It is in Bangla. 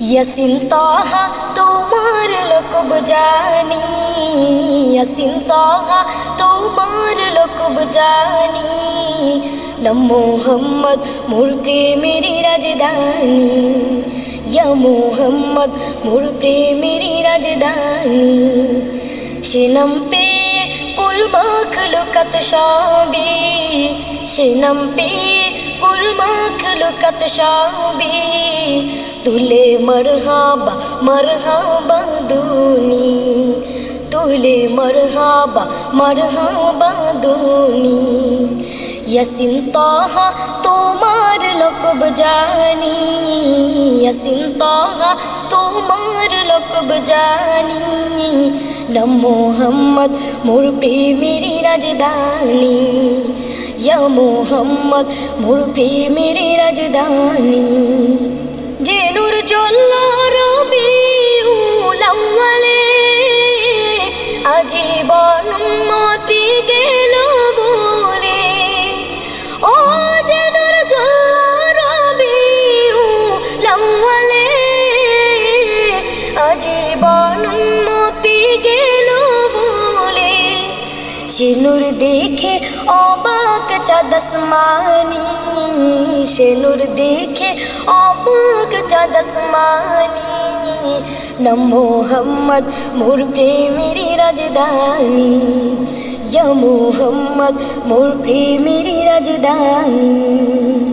ইয়াসিন তাহা তোমার লোকব জানি ইয়াসিন তাহা তোমার লোকব জানি মোহাম্মদ মোর প্রেমের রাজধানী। ইয়া মোহাম্মদ মোর প্রেমের রাজধানী। সে নাম পেয়ে কুল মাখলুকাত সবে। সে নাম পেয়ে কুল মাখলুকাত সবে। তুলে মরহাবা মরহাবা দুনি তুলে মরহাবা মরহাবা দুনি ইয়াসিন তাহা তোমার লোকব জানি ইয়াসিন তাহা তোমার লোকব জানি নম মোহাম্মদ মোর প্রেমের রাজধানী ইয়া মোহাম্মদ মোর প্রেমের রাজধানী আজীবন মতি গেল বলে। সে দেখে অবাক চাঁদসমানি। সে নূর দেখে অবাক চাঁদসমানি। নম মোহাম্মদ, মোর প্রেমের রাজধানী। মোহাম্মদ, মোর প্রেমের রাজধানী।